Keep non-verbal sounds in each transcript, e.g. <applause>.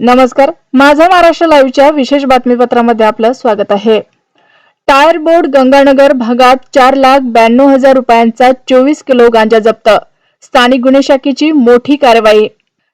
नमस्कार. माझा महाराष्ट्र लाईव्हच्या विशेष बातमीपत्रामध्ये आपलं स्वागत आहे. टायर बोर्ड गंगानगर भागात चार लाख ब्याण्णव हजार रुपयांचा चोवीस किलो गांजा जप्त. स्थानिक गुन्हे शाखेची मोठी कारवाई.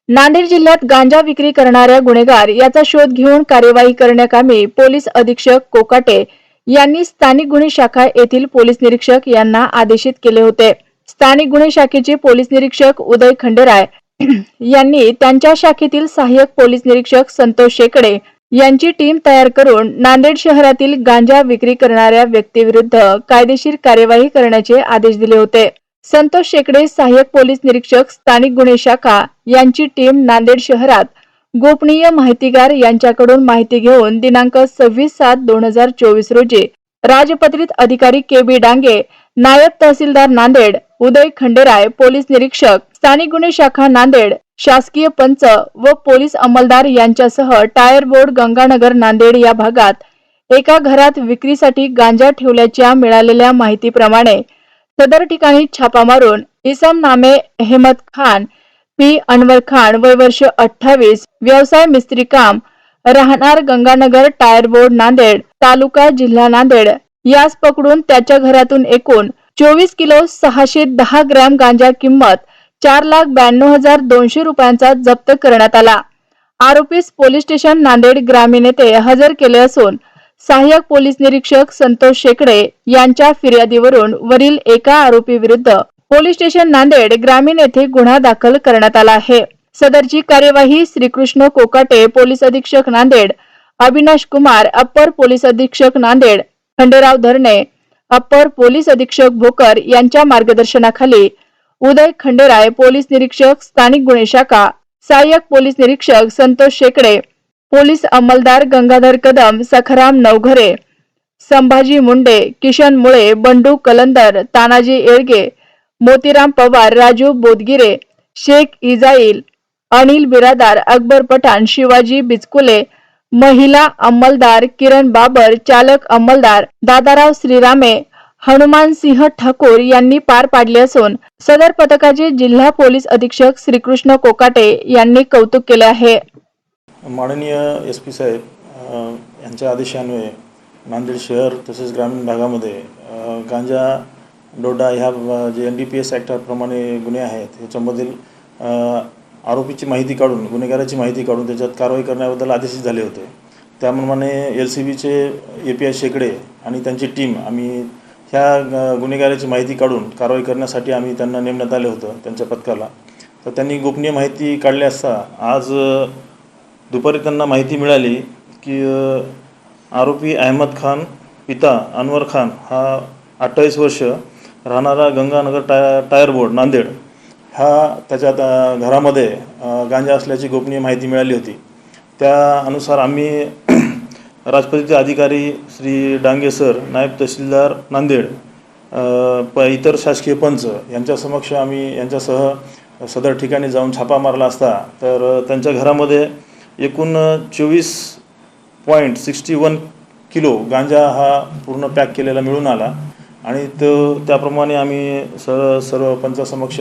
नांदेड जिल्ह्यात गांजा विक्री करणाऱ्या गुन्हेगार याचा शोध घेऊन कार्यवाही करण्याकामी पोलीस अधीक्षक कोकाटे यांनी स्थानिक गुन्हे शाखा येथील पोलीस निरीक्षक यांना आदेशित केले होते. स्थानिक गुन्हे शाखेचे पोलीस निरीक्षक उदय खंडेराय यांनी त्यांच्या शाखेतील सहाय्यक पोलीस निरीक्षक संतोष शेकडे यांची टीम तयार करून नांदेड शहरातील गांजा विक्री करणाऱ्या व्यक्तीविरुद्ध कायदेशीर कार्यवाही करण्याचे आदेश दिले होते. संतोष शेकडे सहाय्यक पोलीस निरीक्षक स्थानिक गुन्हे शाखा यांची टीम नांदेड शहरात गोपनीय माहितीगार यांच्याकडून माहिती घेऊन दिनांक सव्वीस सात दोन हजार चोवीस रोजी राजपत्रित अधिकारी के बी डांगे नायब तहसीलदार नांदेड उदय खंडेराय पोलीस निरीक्षक स्थानिक गुन्हे शाखा नांदेड शासकीय पंच व पोलीस अंमलदार यांच्यासह टायर बोर्ड गंगानगर नांदेड या भागात एका घरात विक्रीसाठी गांजा ठेवल्याच्या मिळालेल्या माहितीप्रमाणे सदर ठिकाणी छापा मारून इसम नामे अहमद खान पी. अनवर खान वय वर्ष अठ्ठावीस व्यवसाय मिस्त्री काम राहणार गंगानगर टायर बोर्ड नांदेड तालुका जिल्हा नांदेड. यास पकडून त्याच्या घरातून एकूण चोवीस किलो सहाशे दहा ग्रॅम गांजा किंमत चार लाख ब्याण्णव हजार दोनशे रुपयांचा जप्त करण्यात आला. आरोपीस पोलीस स्टेशन नांदेड ग्रामीण येथे हजर केले असून सहाय्यक पोलीस निरीक्षक संतोष शेकडे यांच्या फिर्यादीवरून वरील एका आरोपी विरुद्ध पोलीस स्टेशन नांदेड ग्रामीण येथे गुन्हा दाखल करण्यात आला आहे. सदरची कार्यवाही श्रीकृष्ण कोकाटे पोलीस अधीक्षक नांदेड अविनाश कुमार अप्पर पोलीस अधीक्षक नांदेड खंडेराव धरणे अप्पर पोलीस अधीक्षक भोकर यांच्या मार्गदर्शनाखाली उदय खंडेराय पोलीस निरीक्षक स्थानिक गुन्हे शाखा सहाय्यक पोलीस निरीक्षक संतोष शेकडे पोलीस अंमलदार गंगाधर कदम सखाराम नवघरे संभाजी मुंडे किशन मुळे बंडू कलंदर तानाजी येळगे मोतीराम पवार राजू बोदगिरे शेख इजाईल अनिल बिरादार अकबर पठाण शिवाजी बिचकुले महिला अंमलदार किरण बाबर चालक अंमलदार दादाराव श्रीरामे हनुमानसिंह ठाकूर यांनी पार पाडले असून सदर पथकाचे जिल्हा पोलीस अधीक्षक श्रीकृष्ण कोकाटे यांनी कौतुक केले आहे. माननीय एस पी साहेब यांच्या आदेशान्वये नांदेड शहर तसेच ग्रामीण भागामध्ये गांजा डोडा ह्या जे एन डी पी एस ॲक्टाप्रमाणे गुन्हे आहेत ह्याच्यामधील आरोपीची माहिती काढून गुन्हेगाराची माहिती काढून त्याच्यात कारवाई करण्याबद्दल आदेशित झाले होते. त्याप्रमाणे एल सी बीचे ए पी आय शेकडे आणि त्यांची टीम आम्ही ह्या गुन्हेगाराची माहिती काढून कारवाई करण्यासाठी आम्ही त्यांना नेमण्यात आलं होतं त्यांच्या पथकाला. तर त्यांनी गोपनीय माहिती काढली असता आज दुपारी त्यांना माहिती मिळाली की आरोपी अहमद खान पिता अनवर खान हा अठ्ठावीस वर्ष राहणारा गंगानगर टाय टायर बोर्ड नांदेड. हा त्याच्या घरामध्ये गांजा असल्याची गोपनीय माहिती मिळाली होती. त्या अनुसार आम्ही <clears throat> राजपतीचे अधिकारी श्री डांगे सर नायब तहसीलदार नांदेड प इतर शासकीय पंच यांच्या समक्ष आम्ही यांच्यासह सदर ठिकाणी जाऊन छापा मारला असता तर त्यांच्या घरामध्ये एकूण चोवीस पॉईंट सिक्स्टी वन किलो गांजा हा पूर्ण पॅक केलेला मिळून आला. आणि तो त्याप्रमाणे आम्ही सर सर्व पंचासमक्ष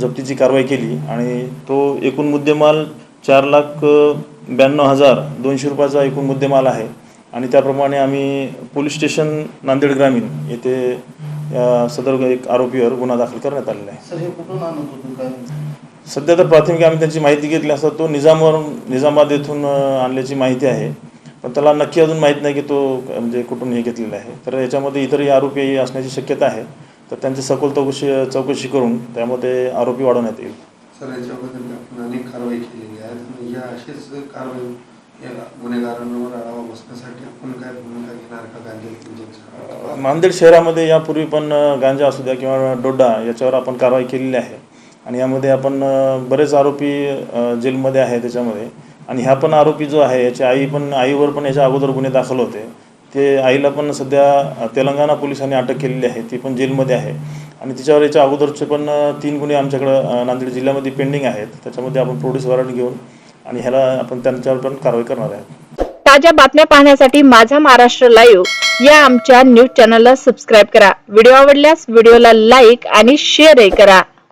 जप्तीची कारवाई केली आणि तो एकूण मुद्देमाल चार लाख ब्याण्णव हजार दोनशे रुपयाचा एकूण मुद्देमाल आहे. आणि त्याप्रमाणे आम्ही पोलीस स्टेशन नांदेड ग्रामीण येथे या सदर एक आरोपीवर गुन्हा दाखल करण्यात आलेला आहे. सध्या तर प्राथमिक आम्ही त्यांची माहिती घेतली असता तो निजामवर निजामाबाद येथून आणल्याची माहिती आहे. पण त्याला नक्की अजून माहीत नाही की तो म्हणजे कुठून हे घेतलेला आहे. तर याच्यामध्ये इतरही आरोपी असण्याची शक्यता आहे. तर त्यांची सखोल चौकशी चौकशी करून त्यामध्ये आरोपी वाढवण्यात येईल. सर याच्याबद्दल आपण अनेक कारवाई केलेली आहे या अशीच कारवाई गुन्हेगारांवर आळावा बसण्यासाठी आपण काय भूमिका घेणार का गांजा नांदेड शहरामध्ये यापूर्वी पण गांजा असू द्या किंवा डोडा याच्यावर आपण कारवाई केलेली आहे. आणि यामध्ये आपण बरेच आरोपी जेलमध्ये आहे त्याच्यामध्ये. आणि ह्या पण आरोपी जो आहे याची आई पण आईवर पण याच्या अगोदर गुन्हे दाखल होते. ते आईला पण सध्या तेलंगणा पोलिसांनी अटक केलेली आहे. ती पण जेलमध्ये आहे. आणि तिच्यावर याच्या अगोदरचे पण तीन गुन्हे आमच्याकडं नांदेड जिल्ह्यामध्ये पेंडिंग आहेत. त्याच्यामध्ये आपण प्रोड्यूस वॉरंट घेऊन आणि ह्याला आपण त्यांच्यावर पण कारवाई करणार आहे ताज्या बातम्या पाहण्यासाठी माझा महाराष्ट्र लाईव्ह या आमच्या न्यूज चॅनलला सबस्क्राईब करा. व्हिडिओ आवडल्यास व्हिडिओला लाईक आणि शेअरही करा.